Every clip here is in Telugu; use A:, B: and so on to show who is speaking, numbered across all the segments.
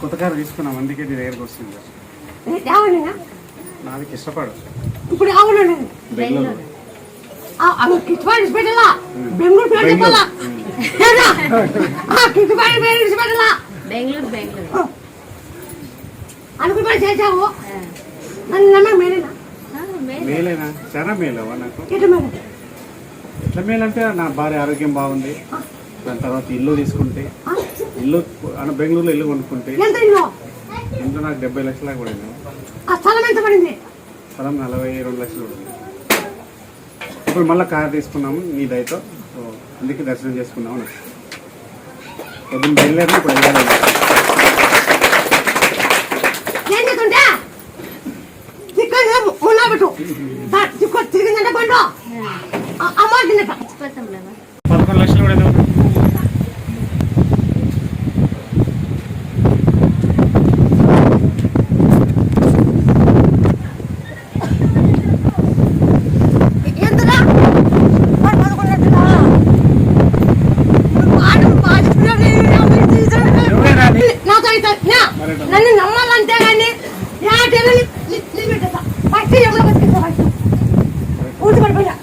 A: కొత్త కారు తీసుకున్నాం అందుకే నీ దగ్గరికి వస్తుంది. నాది ఇష్టపడు.
B: ఇప్పుడు అవునండి
A: బెంగళూరు.
B: కిచ్చుబాటు పెట్టాలా బెంగళూరు పేరు చెప్పాలా? కిచ్చుబాటు పేరు పెట్టాలా
C: బెంగళూరు బెంగళూరు.
B: అనుకుంటా చేసావు నన్ను నమ్మ మేలేనా?
A: చాలా మేలవా నాకు?
B: మేలు?
A: ఎట్లా మేలంటే నా భార్య ఆరోగ్యం బాగుంది. దాని తర్వాత ఇల్లు తీసుకుంటే ఇల్లు అన్న బెంగళూరులో ఇల్లు కొనుక్కుంటే ఇంట్లో నాకు డెబ్బై లక్షలకు పడింది.
B: స్థలం ఎంత పడింది?
A: స్థలం నలభై రెండు లక్షలు పడింది. ఇప్పుడు మళ్ళీ కార్ తీసుకున్నాము నీ దయతో. అందుకే దర్శనం చేసుకున్నాము పొద్దున్న బయలుదేరి ఇప్పుడు వెళ్ళాలి
B: తిరిగిందంటే అమ్మ తిన్నట
C: మర్చిపోతాం లేవా
A: పదకొండు లక్షలు పడింది
B: ఎంతరా వాడు పదకొండున్నట్టుగా వాడు బాధిస్తున్నాడు
A: ఎవరైనా నీ-
B: నాతో అయితే నా, నన్ను నమ్మాలంటే కానీ యా టెలు పెట్టేస్తా ఫస్ట్ ఎవరో బతికిస్తా ఫస్ట్ ఊటి పడిపోయా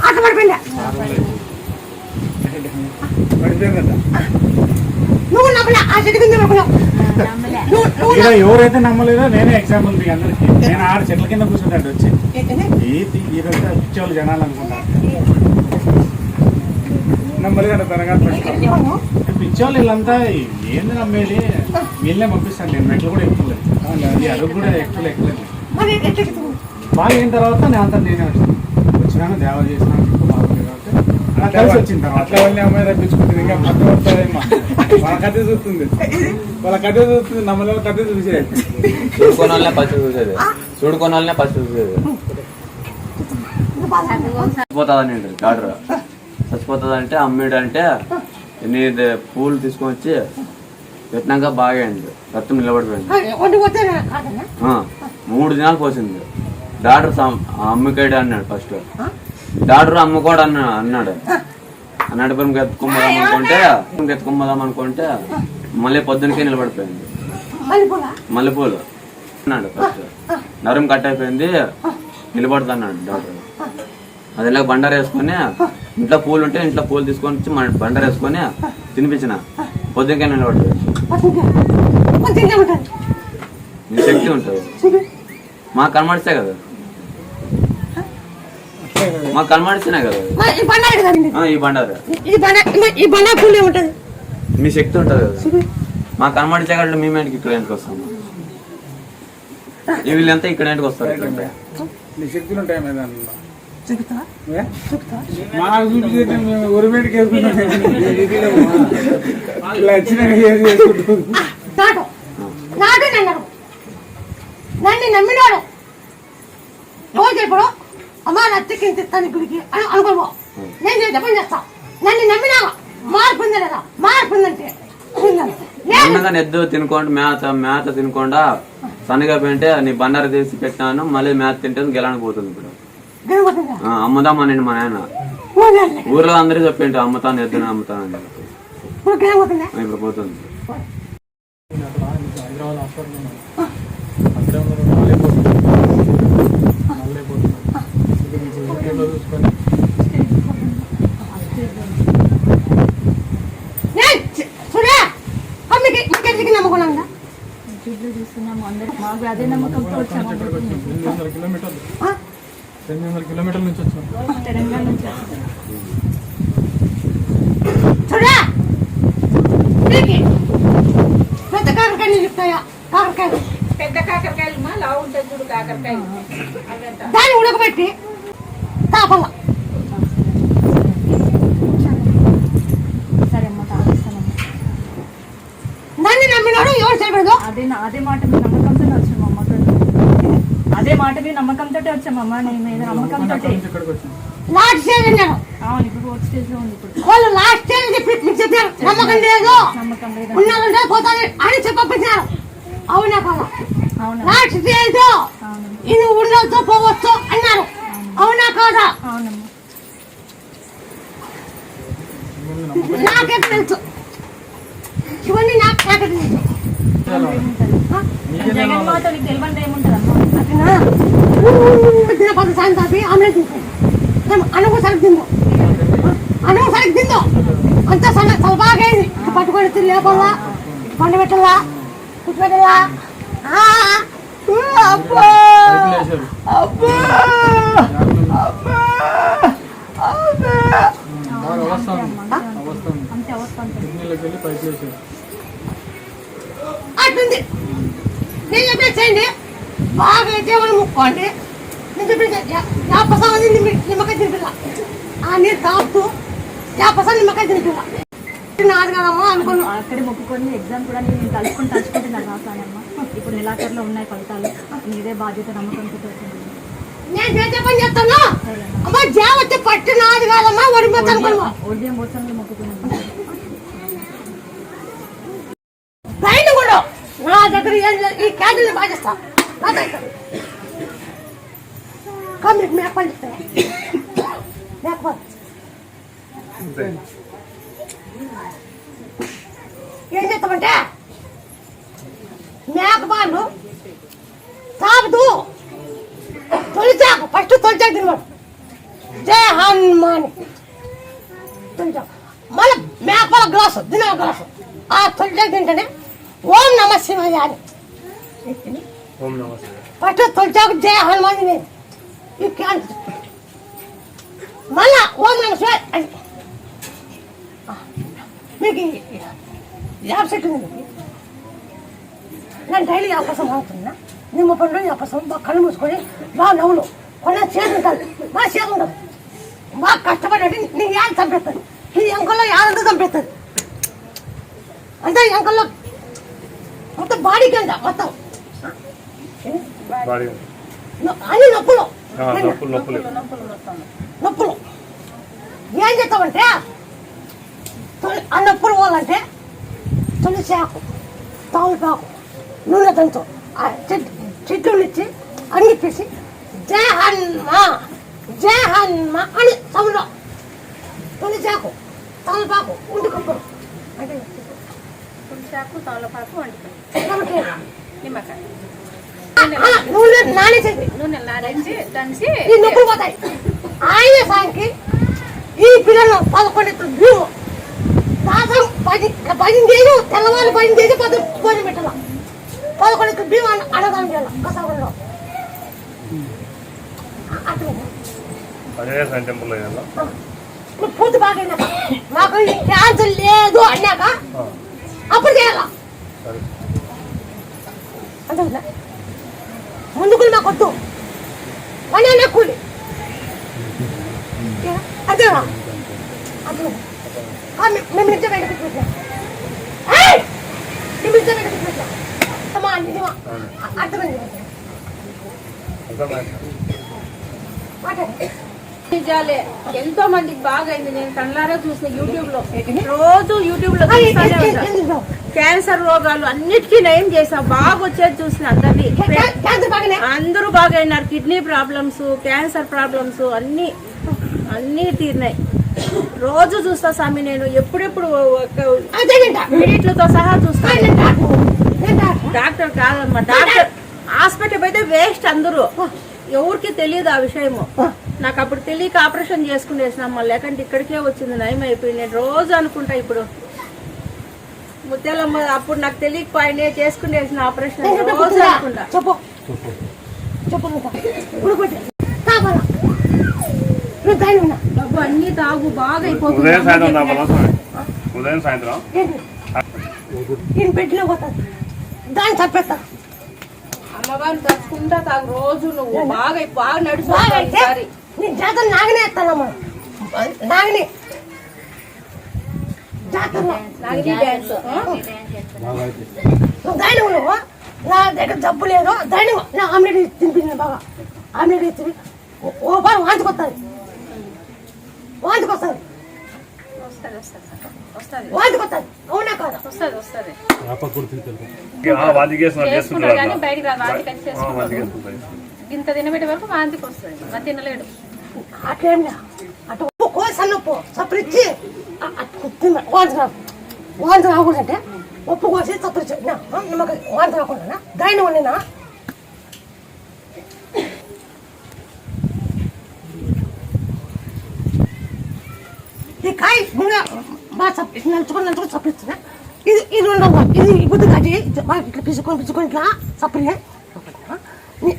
B: అట్ట పడిపోయిందా
A: పడితే కదా
B: నువ్వు నమ్మలే ఆ చెట్టు కింద పడుకున్నావు
C: నమ్మలే
B: నువ్వు నువ్వు
A: ఇలా ఎవరైతే నమ్మలేదో నేనే ఎగ్జాంపుల్ మీకు అందరికి. నేను ఆరు చెట్ల కింద కూర్చుంటాడు వచ్చి. ఈ ఈరోజు పిచ్చోళ్ళు జనాలు అనుకుంటారు. నమ్మలేదు త్వరగా
B: నమ్మ
A: పిచ్చోళ్ళు వీళ్ళంతా ఏంది నమ్మేది? వీళ్ళనే పంపిస్తాను నేను మెట్లు కూడా ఎక్కులేదు అది అడుగు కూడా ఎక్కువ ఎక్కలేదు బాగా అయిన తర్వాత నేను అంతా నేనే వచ్చాను వచ్చినాను దేవ చేసినాను ఇప్పుడు బాగుంది కాబట్టి అలా కలిసి
D: అట్లా వాళ్ళని అమ్మాయి తప్పించుకుంటుంది ఇంకా పక్కన వస్తారేమో వాళ్ళ కథ చూస్తుంది. వాళ్ళ కథ చూస్తుంది నమ్మలే కథ చూసేది.
E: చూడుకోని వాళ్ళనే ఫస్ట్ చూసేది. చూడుకోని వాళ్ళనే ఫస్ట్ చూసేది. చచ్చిపోతుందని డాక్టర్. చచ్చిపోతుంది అంటే అమ్మేడు అంటే నీ పూలు తీసుకొని వచ్చి పెట్టినాక బాగా అయింది. రక్తం నిలబడిపోయింది. మూడు దినాలు పోసింది. డాక్టర్ అమ్మకాడు అన్నాడు ఫస్ట్. డాక్టర్ అమ్ముకోడు అన్న అన్నాడు. అన్నాడు పని ఎత్తుకుమ్మదాం అనుకుంటే ఎత్తుకుమ్మదాం అనుకుంటే మళ్ళీ పొద్దునకే నిలబడిపోయింది. మల్లెపూలు? అన్నాడు ఫస్ట్ నరం కట్ అయిపోయింది. నిలబడతా అన్నాడు డాక్టర్. అది ఇలా బండారు వేసుకొని ఇంట్లో పూలు ఉంటే ఇంట్లో పూలు తీసుకొని వచ్చి మన బండారు వేసుకొని తినిపించిన. పొద్దునకే నిలబడిపోయింది. నీ శక్తి ఉంటుంది. మాకు కనబడిస్తే కదా. మాకు కనబడిస్తేనే కదా.
B: ఈ బండ కదండి
E: ఆ, ఈ బండారు.
B: ఈ బండ ఈ బండ పూలే ఉంటుంది.
E: మీ శక్తి ఉంటుంది కదా. మాకు కనబడితే కదా మేము ఏంటికి ఇక్కడ ఏంటికి వస్తాము ఈ వీళ్ళంతా ఇక్కడ ఏంటికి వస్తారు ఇక్కడ?
D: నీ శక్తులు ఉంటాయి మీద
B: నన్ను. నమ్మినాడు. రోజు ఇప్పుడు అమ్మా నచ్చకింత ఇస్తాను గుడికి అని నేను చేసే పని చేస్తా. నన్ను నమ్మినా మార్పు ఉంది లేదా మార్పు ఉందంటే
E: తినుకోండి మేత మేత తినకుండా సన్నగా పెంటే నీ బండారు తీసి పెట్టాను మళ్ళీ మేత తింటే గెలానికి పోతుంది ఇప్పుడు. అమ్ముదామని మా నాయన? ఊర్లో అందరూ చెప్పిండు అమ్ముతాను ఎద్దును అమ్ముతాను
B: ఇప్పుడు
E: పోతుంది
D: హైదరాబాద్ హాస్పిటల్ ఉన్నాను అక్కడే ఉన్నారు మళ్ళీ పోతున్నారు మళ్ళీ పోతున్నారు యూట్యూబ్లో చూసుకొని
B: చూడే అమ్మకి ఇంకెందుకు నమ్మకున్నాగా
C: యూట్యూబ్లో చూస్తున్నాము మాకు అదే నమ్మకంతో వచ్చాము
D: ఇక్కడికి వచ్చాం ఎనిమిది వందల కిలోమీటర్లు నుంచి వచ్చాం.
C: తెలంగాణ నుంచి.
B: చూడే పెద్ద కాకరకాయలు చెప్తాయా కాకరకాయలు.
F: పెద్ద కాకరకాయలు మా లావు ఉంటుంది చూడు కాకరకాయలు.
B: దాన్ని ఉడకబెట్టి తాపల్ల
C: సరే అమ్మ తాగిస్తానమ్మ.
B: నన్ను నమ్మినాడు ఎవరు చేయకూడదు?
C: అదే నా- అదే మాట మీ నమ్మకంతో వచ్చాము అమ్మతో అదే మాట మీ నమ్మకంతో వచ్చామమ్మ నీ మీద నమ్మకంతో
B: లాస్ట్ స్టేజ్ అన్నారు
C: అవును ఇప్పుడు ఫోర్త్ స్టేజ్లో ఉంది ఇప్పుడు.
B: వాళ్ళు లాస్ట్ స్టేజ్ చెప్పి చెప్పారు నమ్మకం లేదు.
C: నమ్మకం లేదు.
B: ఉన్నారంటే పోతారు అని చెప్పపించారు
C: అవునా
B: లాస్ట్ స్టేజ్.
C: అవునమ్మా
B: ఇది ఉండొచ్చు పోవచ్చు అన్నారు. అవునా. కాదా?
C: అవునమ్మా.
B: నాకే తెలుసు. ఇవన్నీ నాకు నాకే తెలుసు పద సాయంత్రం ఆమె అనుకు సరికి తిందో. అనుకు సరికి తిందో. అంత సన్న సలబాగైంది పట్టుకొని తిని లేపల్లా పండు పెట్టల్లా అబ్బా! అబ్బా! అబ్బా! అట్లుంది. నేను చెప్పేది చేయండి బాగా దేవుని ముక్కోండి. నేను చెప్పేది అది నిమ్మకాయ తినిపిల్ల ఆ నీరు తాగుతూ యాపసం నిమ్మకాయ తినిపిల్ల నాది కదమ్మా అనుకున్నాను
C: అక్కడే మొక్కుకొని ఎగ్జామ్ కూడా నేను తలుచుకొని తలుచుకుంటే నాకు రాసానమ్మా ఇప్పుడు నెలాఖరులో ఉన్నాయి ఫలితాలు. నీదే బాధ్యత నమ్మకంతో
B: నేను చేసే పని చేస్తాను? అమ్మా. జావ వచ్చి పట్టు నాది కాదమ్మా వడిపోతా అనుకున్నా.
C: ఉదయం పోతాను మొక్కుకున్నాను
B: బయట కూడా నా దగ్గర. ఈ క్యాంటీన్ బాగా చేస్తా నా దగ్గర కమ్మి మేకపాలు చెప్తాను మేకపాలు ఏం చేస్తామంటే మేకపాలు తాగుతూ తొలిచాకు. ఫస్ట్ తొలిచాకు తినవాడు జయ హనుమాన్. తొలిచాకు. మళ్ళీ మేకపాల గ్లాసు దిన గ్లాసు. ఆ తొలిచాకు తింటేనే ఓం నమ శివాయ అని
D: ఓం నమస్తే
B: ఫస్ట్ తొలిచాకు జయ హనుమాన్ తినేది ఈ క్యాన్ మళ్ళా ఓం నమ శివాయ అని ఆ, మీకు ఈ- ఈ యాప్ సెట్ ఉంది మీకు. నేను డైలీ వ్యాపారం అవుతున్నా నిమ్మ పండు వ్యాపారం బాగా కళ్ళు మూసుకొని బాగా నవ్వులు కొన్న చేతి ఉంటుంది బాగా చేతి ఉంటుంది బాగా కష్టపడి నీ యాద చంపేస్తుంది నీ ఎంకల్లో యాదంతా చంపేస్తుంది అంతే ఎంకల్లో మొత్తం బాడీకి అంట మొత్తం
D: బాడీ
B: నొ- అన్ని నొప్పులు.
D: నొప్పులు
B: ఏం చేస్తామంటే తొలి- ఆ నొప్పులు పోవాలంటే తులసాకు తమలపాకు నూనె దంతో ఆ చెట్టు చెట్టులు ఇచ్చి అంగిప్పేసి జయ హన్మ జయ హన్మ అని సౌండ్లో తులసాకు తమలపాకు ఉండి కొబ్బరు అంటే
F: పులుసాకు తమలపాకు వండుతాం. నిమ్మకాయ.
B: నూనె
F: నానేసి దంచి
B: ఈ నొప్పులు పోతాయి. ఆయన సాయంకి ఈ పిల్లలు పదకొండు భూము. దాదాపు పది పది చేసి తెల్లవారు పది చేసి పది భోజనం పెట్టాల పదకొండు భీము అన్న అన్నదానం చేయాలి కసాగంలో పూర్తి బాగా మాకు క్యాన్సర్ లేదు అన్నాక. అప్పుడు చేయాలా
D: సరే
B: అంతే కదా ముందుకు మాకు వద్దు పని అన్న కూలి అంతేనా అట్లా ఆ, మే- మేము నిజం బయటకు పెట్టాం మేము నిజం బయటకు పెట్టాం అమ్మా నిజమా అ- అర్థమైంది
D: అర్థమైంది
B: మాట్లాడండి
F: నిజాలే. ఎంతో మందికి బాగా అయింది నేను కళ్ళారా చూసిన యూట్యూబ్లో రోజు
B: యూట్యూబ్లో?
F: క్యాన్సర్ రోగాలు అన్నిటికీ నయం చేసాం బాగా వచ్చేది చూసిన అందరినీ అందరూ బాగా అయినారు కిడ్నీ ప్రాబ్లమ్స్ క్యాన్సర్ ప్రాబ్లమ్స్ అన్ని అన్ని తీరినాయి. రోజు చూస్తా స్వామి నేను. ఎప్పుడెప్పుడు మినిట్లతో సహా చూస్తాను
B: డాక్టర్
F: కాదమ్మా డాక్టర్ హాస్పిటల్ అయితే వేస్ట్ అందరూ. ఎవరికి తెలియదు ఆ విషయము. నాకు అప్పుడు తెలియక ఆపరేషన్ చేసుకునేసినమ్మా లేకంటే ఇక్కడికే వచ్చింది నయం అయిపోయింది. నేను రోజు అనుకుంటా ఇప్పుడు. ముత్యాలమ్మ అప్పుడు నాకు తెలియకపోయినే చేసుకునేసిన ఆపరేషన్. రోజు. అనుకుంటా.
B: చెప్పు.
F: డబ్బు అన్ని తాగు బాగా అయిపోతుంది.
D: ఉదయం సాయంత్రం ఉదయం సాయంత్రం?
B: పెట్టిన దాన్ని
F: అమ్మవారిని తలుచుకుంటా తాగు రోజు నువ్వు. బాగా బాగా
B: అయితే
F: ఈసారి.
B: నీ జాతర నాగనే ఎత్తానమ్మా. నాగని. జాతరలో.
F: నాగిని డ్యాన్స్
B: నువ్వు ధైర్యం నువ్వు నా దగ్గర జబ్బు లేదు. ధైర్యం నా ఆమ్లెట్ తినిపించింది బాగా ఆమ్లెట్ ఇచ్చి ఓ బాగా వాంతికొస్తుంది వాంతికొస్తుంది
G: వస్తుంది వస్తుంది వస్తుంది.
B: వాంతి అవునా కాదా?
G: వస్తుంది వస్తుంది. చేసుకుంటాడు కానీ బయటికి రాదు వచ్చి చేసుకుంటాడు ఇంత తినబెట్టే వరకు వాంతికి వస్తుంది మరి తినలేడు.
B: అట్లేం లే. అటు ఉప్పు కోసి సన్న ఉప్పు తిన్న వాంతి రాకు వాంతి రాకూడదంటే ఉప్పు కోసి ఆ, నిమ్మకాయ వాంతి రాకుండా గాయన వండినా? కాయ ఇంకా బాగా చప్ప నలుచుకొని నలుచుకొని చప్పరిస్తున్నా ఇది ఇది ఉండవు ఇది బుద్ధి కట్టి ఇట్లా పిసుకొని పిసుకొని ఇట్లా చప్పరి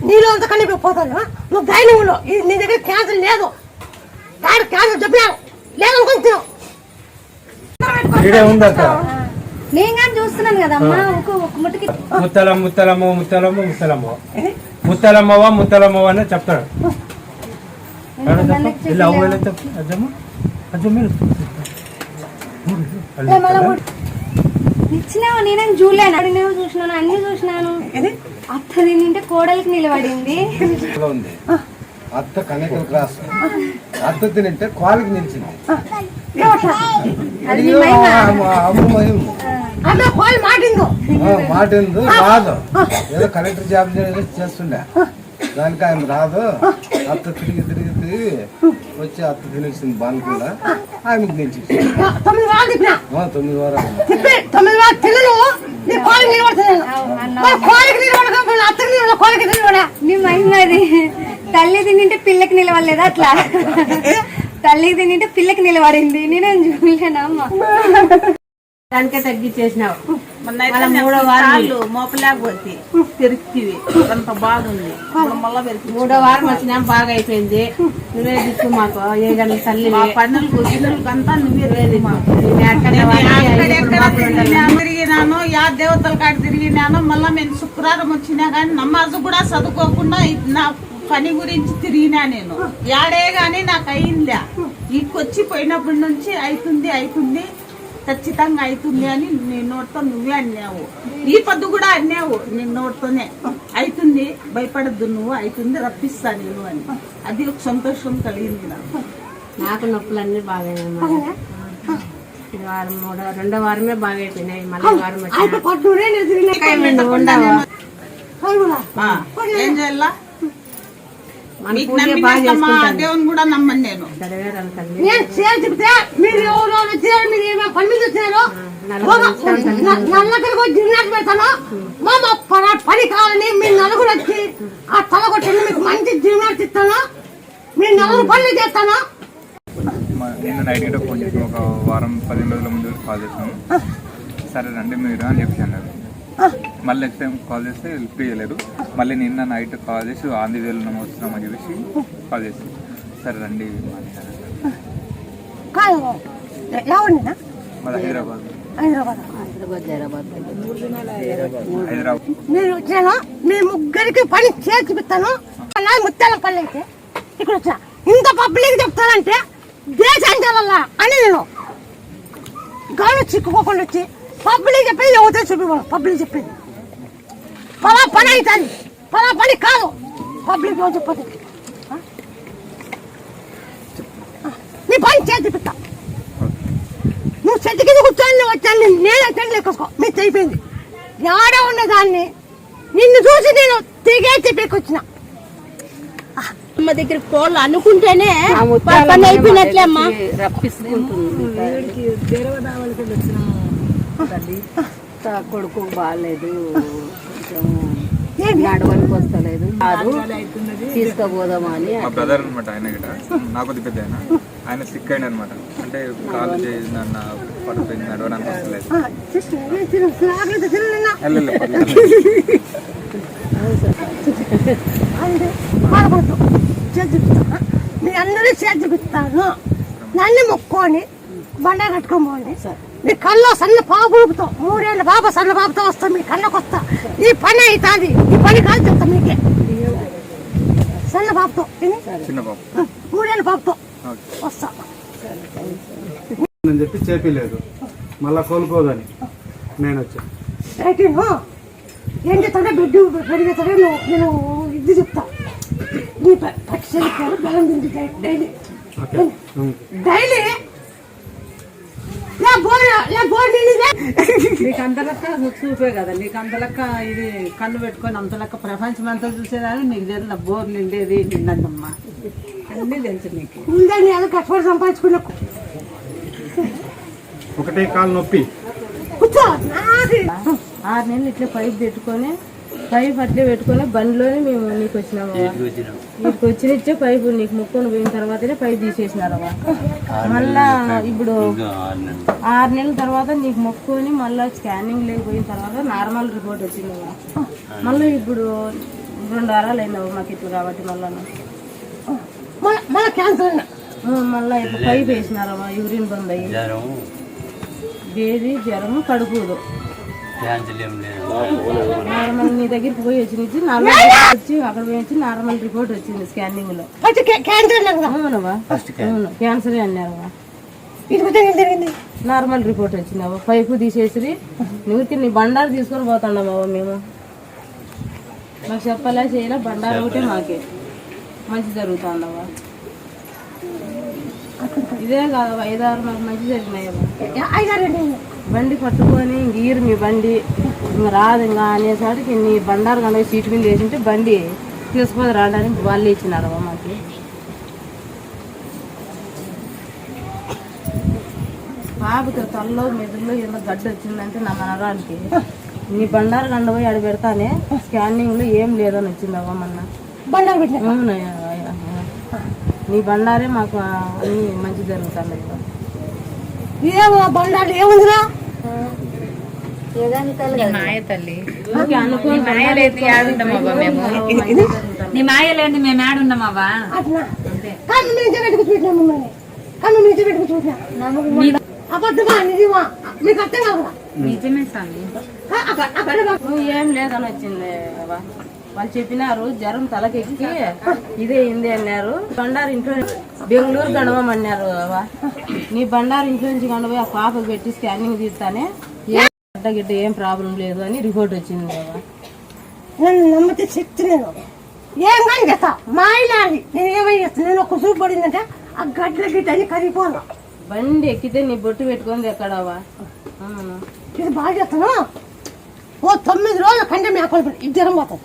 B: నీలో అంత కన్నీ పోతాను నువ్వు ధైర్యంలో నీ దగ్గర క్యాన్సర్ లేదు డాక్టర్ క్యాన్సర్ చెప్పినారు లేదు అనుకొని తిను
H: నేను కానీ చూస్తున్నాను కదమ్మా ఒక ఒక ముట్టుకి
I: ముత్తలమ్మ ముత్తలమ్మ ముత్తలమ్మ ముత్తలమ్మ ముత్తలమ్మవా ముత్తలమ్మవా అని చెప్తాడు ఇలా అవ్వలే చెప్పు అజ్జమ్మ అజ్జమ్మ
H: ఇచ్చినావు? నేనేం చూడలేను. అడిగినవి చూసినాను అన్ని చూసినాను. అత్త తింటే కోడలికి నిలబడింది.
J: ఉంది. అత్త కనెక్ట్ క్లాస్. అత్త తింటే కాలుకి నిలిచింది. మాట ఎందు రాదు. ఏదో కలెక్టర్ జాబ్ చేస్తుండే. దానికి ఆయన రాదు. అత్త తిరిగి తిరిగి తిరిగి. వచ్చి అత్త తినేసింది బాన్ కూడా ఆమెకు నిలిచింది
B: తొమ్మిది వారాలు తిప్పినా?
J: తొమ్మిది వారాలు.
B: తిప్పి తొమ్మిది వారాలు తినను. నీ కాలుకి నిలబడుతున్నాను మరి కాలుకి నిలబడకపోయినా అత్తకి నిలబడ కాలుకి నిలబడా
H: నీ మహిమది తల్లి తింటే పిల్లకి నిలవలేదా అట్లా? తల్లి తింటే పిల్లకి నిలబడింది నేనేం చూడలేనా అమ్మ
K: దానికే తగ్గించేసినావు.
G: మొన్న మూడో వారాలు మోపలేకపోతే తిరిగితివి అంత బాగుంది. మళ్ళా పెరిగి
K: మూడో వారం వచ్చినా బాగా అయిపోయింది నువ్వే దిక్కు మాకు ఏ గంటల తల్లి
G: మా పనులకు అంతా నువ్వే రేది మాకు. తిరిగినాను యా దేవతల కాడ తిరిగినాను మళ్ళా మేము శుక్రవారం వచ్చినా కానీ నమాజ్ కూడా చదువుకోకుండా నా పని గురించి తిరిగినా నేను. యాడే గాని నాకు అయిందా ఇక్కడికి పోయినప్పటి నుంచి అవుతుంది అవుతుంది ఖచ్చితంగా అవుతుంది అని నీ నోటితో నువ్వే అన్నావు. ఈ పద్దు కూడా అన్నావు. నీ నోటితోనే. అవుతుంది భయపడద్దు నువ్వు అవుతుంది రప్పిస్తా నేను అని. అది ఒక సంతోషం కలిగింది నాకు.
K: నాకు నొప్పులన్నీ బాగా ఇది వారం మూడో రెండో వారమే బాగా అయిపోయినాయి మళ్ళీ వారం
G: ఏం చేయాలా
K: మన
G: మీకు
K: పూజ బాగా
G: నమ్మినాకమ్మా,
K: చేసుకుంటాను
G: దేవుని కూడా నేను.
B: నేను చెప్తే మీరు ఎవరు వచ్చారు మీరు ఏమైనా పని మీద వచ్చారు నల్లకరికి వచ్చి జిమ్నాట్ పెడతాను. మా మా పని పని కావాలని మీరు నలుగురు వచ్చి ఆ తల కొట్టండి మీకు మంచి జిమ్నాట్ ఇస్తాను. మీరు నలుగురు పనులు చేస్తాను.
L: మా- నేను నైట్ గిట్ట ఫోన్ చేసి ఒక వారం పదిహేను రోజుల ముందు కాల్ చేసాను సరే రండి మీరు అని చెప్పి అన్నారు. మళ్ళీ నెక్స్ట్ టైం కాల్ చేస్తే లిఫ్ట్ చేయలేదు మళ్ళీ నిన్న నైట్ కాల్ చేసి ఆంధ్ర వేలు వస్తున్నాం అని చెప్పేసి కాల్ చేసి సరే రండి మాది హైదరాబాద్.
B: మీరు వచ్చాను మీ ముగ్గురికి పని చేసి చూపిస్తాను నా ముత్యాల పని అయితే ఇక్కడ వచ్చా. ఇంత పబ్లిక్ చెప్తానంటే వెళ్ళాలా అని నేను గాలి చిక్కుకోకుండా వచ్చి పబ్లిక్ చెప్పేది ఎవరితో చూపివ్వను పబ్లిక్ చెప్పేది. పలా పని అవుతుంది పలా పని కాదు. పబ్లిక్ ఎవరు చెప్పదు? నీ పని చేసి చూపిస్తా నువ్వు చెట్టు కింద కూర్చొని వచ్చాను నేను అటెండ్ లేకోసుకో మీరు అయిపోయింది ఆడే ఉన్నదాన్ని నిన్ను చూసి నేను తిరిగే చెప్పేకొచ్చిన
G: అమ్మ దగ్గర కోళ్ళు అనుకుంటేనే పని అయిపోయినట్లే అమ్మా.
K: కొడుకు బాగాలేదు
B: ఏమి
K: నడవనికి వస్తలేదు తీసుకోపోదామా అని
L: మా బ్రదర్ అనమాట ఆయన గిట నాకు కొద్ది పెద్ద ఆయన ఆయన సిక్ అయిన అనమాట అంటే కాలు చేసి నన్ను పడిపోయింది నడవడానికి వస్తలేదు
B: మీ అందరూ చేతి చూపిస్తాను నన్ను మొక్కొని బండ కట్టుకొని పోండి మీ కళ్ళు సన్న పాప పులుపుతాం మూడేళ్ళ బాబా సన్న బాబుతో వస్తా మీ కళ్ళకు వస్తా. ఈ పని అవుతుంది ఈ పని కాదు చెప్తా మీకే. సన్న బాబుతో విని?
L: చిన్న బాబు.
B: మూడేళ్ళ బాబుతో వస్తా.
A: అని చెప్పి చేపిలేదు మళ్ళా కోలుకోదని నేను వచ్చాను
B: ఏం చేస్తాడే బిడ్డు? పెరిగేస్తాడే నువ్వు? నేను ఇది చెప్తా. నీ పక్షి బలం తింది డైలీ. డైలీ
F: నీకు చూపే కదా నీకు అంత లెక్క ఇది కన్ను పెట్టుకొని అంత లెక్క ప్రపంచం అంతా చూసేదాన్ని నీకు తెలియదు బోర్ నిండేది నిండమ్మా అన్నీ తెలుసు నీకు.
B: ఉందని అది కష్టపడి సంపాదించుకున్నాకు
A: ఒకటే కాలు నొప్పి.
M: ఆరు నెలలు ఇట్లా పైప్ పెట్టుకొని పైప్ అట్లే పెట్టుకొని బండిలోనే మేము నీకు వచ్చినాము? నీకు వచ్చిన ఇచ్చే పైపు నీకు ముక్కొని పోయిన తర్వాతనే పైప్ తీసేసినారవ్వ మళ్ళా ఇప్పుడు ఆరు నెలల. తర్వాత నీకు మొక్కుని మళ్ళా స్కానింగ్ లేకపోయిన తర్వాత నార్మల్ రిపోర్ట్ వచ్చింది మళ్ళీ ఇప్పుడు రెండు వారాలు అయినావు మాకు ఇట్లా కాబట్టి మళ్ళా.
B: మళ్ళీ క్యాన్సర్
M: మళ్ళీ ఇప్పుడు పైప్ వేసినారవ్వ యూరిన్ బంద్ అయ్యి బేది జ్వరము కడుపుదు నార్మల్ నీ దగ్గరికి పోయి వచ్చి నార్మల్ రిపోర్ట్ వచ్చి అక్కడ పోయి నార్మల్ రిపోర్ట్ వచ్చింది
B: స్కానింగ్లో. క్యాన్సర్ జరిగింది?
M: నార్మల్ రిపోర్ట్ వచ్చిందవ్వ? పైపు తీసేసి నువ్వుకి నీ బండారు తీసుకొని పోతాండమ్మా మేము? మాకు చెప్పాలా చేయాలా? బండారు ఒకటే మాకే. మంచి జరుగుతుందవ్వా ఇదే కాదవ్వ? ఐదారు మాకు మంచి జరిగినాయవ్వ?
B: ఐదారు
M: బండి పట్టుకొని ఈరు మీ బండి. ఇంక రాదు ఇంకా అనేసరికి నీ బండారు కనుక సీటు మీద వేసింటే బండి తీసుకొని రావడానికి వాళ్ళు ఇచ్చినారవ్వ మాకు. బాబుకి తలలో మెదడులో ఏదో గడ్డ వచ్చిందంటే నా మనరానికి నీ బండారు గండ పోయి ఆడ పెడతానే స్కానింగ్లో ఏం లేదని వచ్చిందవ్వ మొన్న.
B: బండారు.
M: నీ బండారే మాకు అన్ని మంచి జరుగుతుంది
B: ఏమో బండారు ఏముందిరా
C: మాయ తల్లి మాయ లేదు మేము నీ మాయ లేని మేము
B: అట్లా కన్ను మీద పెట్టుకు మిమ్మల్ని కన్ను మీద పెట్టుకు చూసినా అబద్ధమా నిజమా మీకు అర్థం కాదు
C: నిజమే స్వామి
B: అక్కడ అక్కడ
M: నువ్వు ఏం లేదని వచ్చింది. వాళ్ళు చెప్పినారు జ్వరం తలకెక్కి ఇదే అయింది అన్నారు. బండారు ఇంట్లో బెంగళూరు గడవమన్నారు. నీ బండారు ఇంట్లో నుంచి గడవ ఆ పాపకు పెట్టి స్కానింగ్ తీస్తానే ఏ గడ్డ గిడ్డ ఏం ప్రాబ్లం లేదు అని రిపోర్ట్ వచ్చింది.
B: నన్ను నమ్మితే శక్తి నేను. ఏం కానీ చేస్తా? మా నేను ఏమై నేను ఒక చూపు పడిందంటే ఆ గడ్డ గిడ్డ అని కరిగిపోను.
M: బండి ఎక్కితే నీ బొట్టు పెట్టుకుంది ఎక్కడవా
B: ఇది బాగా చేస్తాను. ఓ తొమ్మిది రోజులు కంటే మేకలు జ్వరం పోతుంది.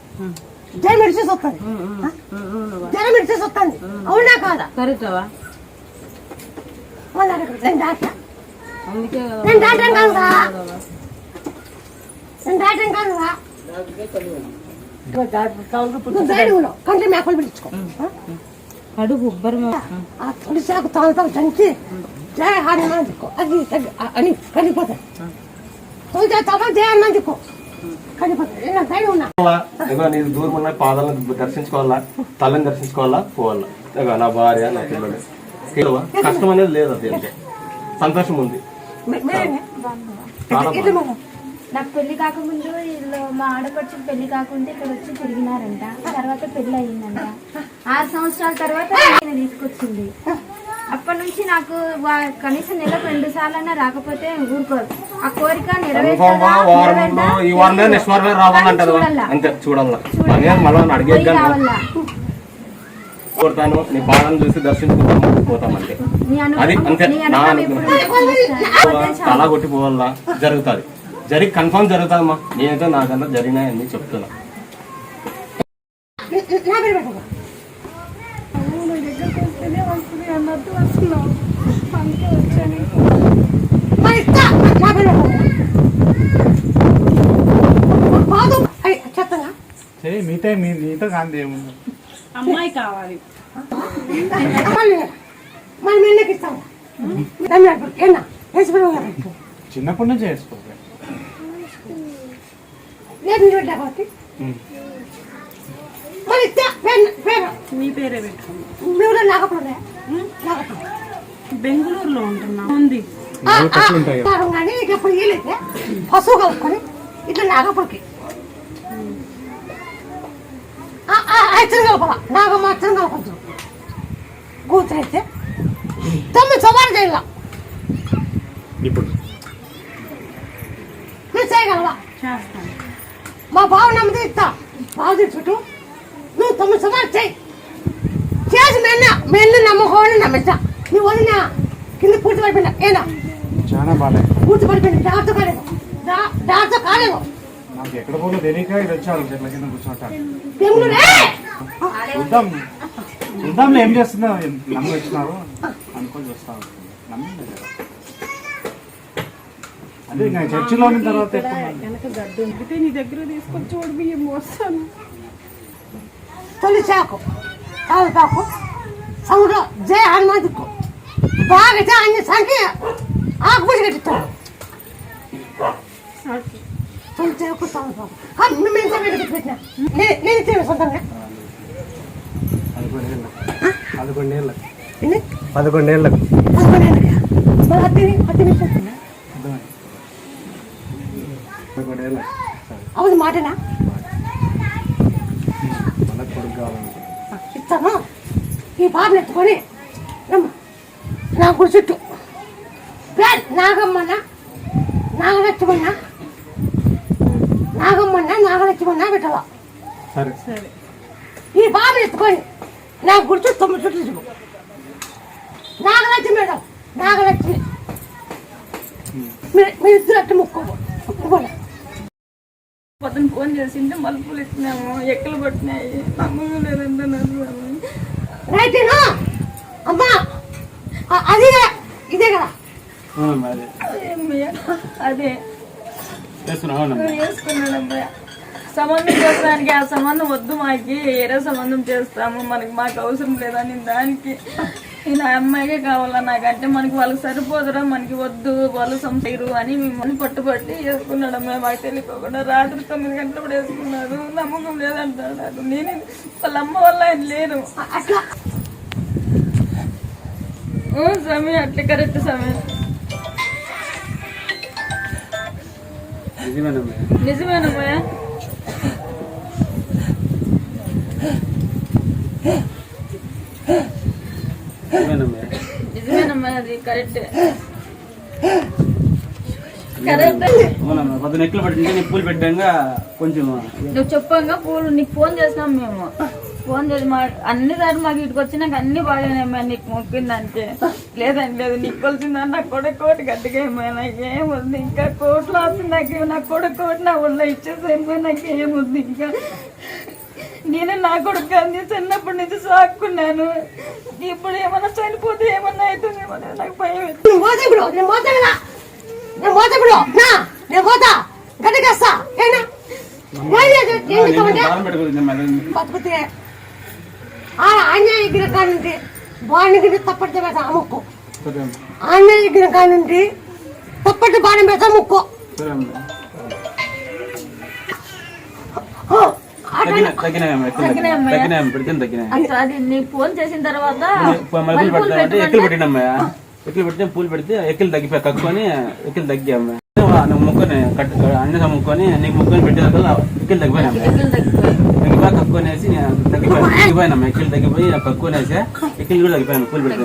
B: జ్వరం మెడిసేసి వస్తుంది? జ్వరం మెడిసేసి వస్తుంది? అవునా కాదా?
M: కరెక్టవా.
B: నేను డాక్టర్.
M: అందుకే కదా.
B: నేను డాక్టర్ కాదురా నేను డాక్టర్ ఉండవు. కంటే మేకలు పెట్టించుకో
M: కడుపు ఉబ్బరం
B: ఆ తులసాకు తాగుతాం చంచి జయ ఆ- అని కడిపోతాయి తులసా తాగా జయ కడిపోతాయి నేను
N: దూరం ఉన్న పాదాలను దర్శించుకోవాలా? తల్లిని దర్శించుకోవాలా? పోవాలా. ఇగో నా భార్య నా పిల్లలు. కష్టం అనేది లేదు అది అంతే సంతోషం ఉంది.
O: నాకు పెళ్ళి కాకముందు వీళ్ళు మా ఆడపడుచు పెళ్ళి కాకుండా ఇక్కడ వచ్చి తిరిగినారంట. తర్వాత పెళ్ళి అయ్యిందంట ఆరు సంవత్సరాల తర్వాత తీసుకొచ్చింది. అప్పటి నుంచి నాకు కనీసం నెలకు రెండు సార్లైనా రాకపోతే ఊరుకోరు. ఆ కోరిక?
N: కొడతాను నీ పాదాలను చూసి దర్శించుకుంటాం పోతాం అంతే
O: నీ అను-
N: అది అంతే
O: నీ
N: తలా కొట్టి పోవాలా? జరుగుతుంది. జరిగి కన్ఫర్మ్ జరుగుతుందమ్మా. నేనైతే నాకన్నా జరిగినాయని చెప్తున్నా.
B: నా పేరు పెట్టుకో మరి ఇస్తా! నా పేరు పెట్టుకో బాదు అయ్ చెత్తగా
D: సరే మీతో మీ నీతో కాంతి ఏముంది?
F: అమ్మాయి కావాలి.
B: మళ్ళీ మళ్ళీ మీ ఎన్నకి ఇస్తాము
D: చిన్నప్పటి నుంచి చేసుకోవాలి.
B: లేదు మీరు పెట్టా కాబట్టి మరి ఇస్తా. పేరు పేరు.
F: మీ పేరే పెట్టుకున్నా బెంగళూరులో ఉంటున్నా. ఉంది.
B: కానీ ఇక ఇప్పుడు వీలైతే పశువు కలుపుకొని ఇట్లా నాగపడికి. అచ్చం కలపాల నాగమ్మ అచ్చం కలపచ్చు కూతురు అయితే తొమ్మిది సవాలు చేయాల
A: ఇప్పుడు.
B: నువ్వు చేయగలవా? మా బావ నమ్మది ఇస్తా. బావ చుట్టూ నువ్వు తొమ్మిది సవాలు చేయి. చేసి మెన్న మెల్లి నమ్మకోని నమ్మిస్తా. నువ్వు వదిన కింద పూర్తి పడిపోయినా ఏనా?
P: చాలా బాగాలేదు
B: కూర్చోబడిపోయింది డాక్టర్ కాలేదు డాక్టర్ కాలేదు
P: నాకు ఎక్కడ పోలో తెలియక ఇది వచ్చారు. చెట్ల కింద కూర్చోటాను చూద్దాం. ఏం చేస్తుందో. నమ్మి వచ్చినారు అనుకొని చూస్తాం నమ్మింది కదా అదే ఇంకా చర్చిలో ఉన్న తర్వాత ఎప్పుడు
B: తొలి చాకు తాగు చాకు సముద్రం జయ హనుమాన్ దిక్కు బాగా చా అన్ని సంఖ్య ఆకుపూసి కట్టిస్తాడు తొలి చాకు. తాగు చాకు కానీ మేము ఎంత పెట్టి పెట్టినా నేను నేను ఇచ్చేది సొంతంగా
P: పదకొండేళ్ళ పదకొండేళ్ళ
B: ఎన్ని?
P: పదకొండేళ్ళకు
B: పదకొండేళ్ళకి. మరి హత్తి హత్తి నిమిషం
P: పదకొండేళ్ళ
B: అవును మాటనా
P: మన కొడుకు కావాలనుకుంటున్నాను
B: ఇస్తాను. ఈ బాబుని ఎత్తుకొని రమ్మ. నా గుడి చుట్టూ. నాగమ్మన్న. నాగలక్ష్మన్న. నాగమ్మన్న నాగలక్ష్మన్న పెట్టాల
P: సరే.
B: ఈ బాబుని ఎత్తుకొని నా గుడి చుట్టూ తొమ్మిది చుట్టూ తిరుగు. నాగలక్ష్మి మేడం. నాగలక్ష్మి. మీరు ఇద్దరు అట్టు ముక్కు ముక్కుకోండి
C: పొద్దున ఫోన్ చేసింటే మలుపులు ఇచ్చినాము ఎక్కలు పట్టినాయి నమ్మకం లేదంటున్నారు
B: రైతేనా అమ్మా! అది ఇదే కదా.
P: అదే.
C: సంబంధం చేస్తానికి ఆ సంబంధం వద్దు మాకి ఏరే సంబంధం చేస్తాము మనకి మాకు అవసరం లేదని దానికి. ఆ అమ్మాయికే కావాలా? నాకంటే మనకి వాళ్ళకి సరిపోదురా మనకి వద్దు వాళ్ళు సంపేరు అని మిమ్మల్ని పట్టుబట్టి వేసుకున్నాడు. అమ్మాయి మాకు తెలియకోకుండా రాత్రి తొమ్మిది గంటలు కూడా వేసుకున్నారు నమ్మకం లేదంటున్నాడు. నేను వాళ్ళ అమ్మ వల్ల ఆయన లేరు.
B: అట్లా
C: అట్లే కరెక్ట్ సమయం.
P: నిజమేనమ్మా పొద్దున ఎట్లు పట్టింటే నీ పూలు పెట్టాక కొంచెం
C: నువ్వు చెప్పంగా పూలు నీకు ఫోన్ చేసినాం మేము. ఫోన్ చేసి మా అన్ని సార్లు మాకు ఇటుకు వచ్చినాక అన్ని బాగానేమ్మా నీకు మొక్కిందంటే. లేదండి లేదు నీకు కొలిసిందా? నా కొడుకు కోటి గట్టిగా ఏమైనా నాకు ఏముంది ఇంకా కోట్లు వస్తుంది నాకు నా కొడుకు కోటి నా ఒళ్ళో ఇచ్చేసేమో నాకు ఏముంది ఇంకా నేను నా కొడుకు అంది చిన్నప్పటి నుంచి సాక్కున్నాను. ఇప్పుడు ఏమన్నా చనిపోతే ఏమన్నా అవుతుందేమో నాకు భయం వేస్తుంది.
B: నేను పోతా ఇప్పుడు నేను పోతా కదా? నేను పోతా ఇప్పుడు నా నేను పోతా. గడ్డకేస్తా ఏనా? ఏం లేదు ఏం చేస్తామంటే
P: దారం పెట్టుకోలేదమ్మా
B: బతుకుతే. ఆ ఆంజనేయ విగ్రహం కానుండి బాణి గిరి తప్పటి పెడతా ముక్కు.
P: సరే అమ్మా.
B: ఆంజనేయ విగ్రహం తప్పటి బాణం పెడతా ముక్కు.
C: అది నీకు ఫోన్ చేసిన తర్వాత
P: ఎక్కలు పెట్టినమ్మా. ఎక్కలు పెడితే పూలు పెడితే ఎక్కలు తగ్గిపోయి కక్కుని ఎక్కలు తగ్గామ్మా నువ్వు ముక్కొని కట్ అన్ని ముక్కొని నీకు ముక్కొని పెట్టేదాకా ఎక్కలు
C: తగ్గిపోయాయి.
P: తగ్గిపోయి కక్కునేసి తగ్గిపోయి తగ్గిపోయినమ్మా. ఎక్కలు తగ్గిపోయి కక్కునేసి ఎక్కలు కూడా తగ్గిపోయాను పూలు పెడితే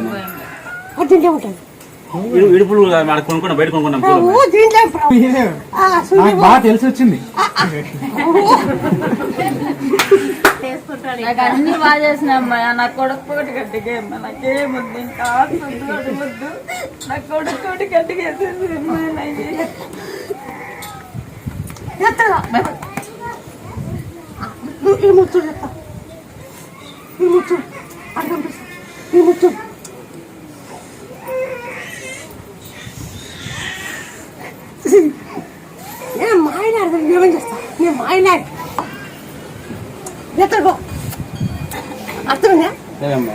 P: ఇడుపులు కొనుక్కున్నాం బయట కొనుక్కున్నాం. నాకు బాగా తెలిసి వచ్చింది
C: నాకు అన్ని బాగా చేసిన అమ్మాయి నా కొడుకు ఒకటి గట్టిగా అమ్మా. నాకేముంది? ఇంకా నా కొడుకు ఒకటి గట్టిగా వేసేసి అమ్మాయి నాకు
B: ఎత్తగా నువ్వు ఈ చెప్తా. ఈ అది పంపిస్తా ఈ ముచ్చుడు నేను మాయలాడు ఏమేం చేస్తా. నేను మాయలాడు ఎత్తగో అర్థమైందా?
P: సరే అమ్మా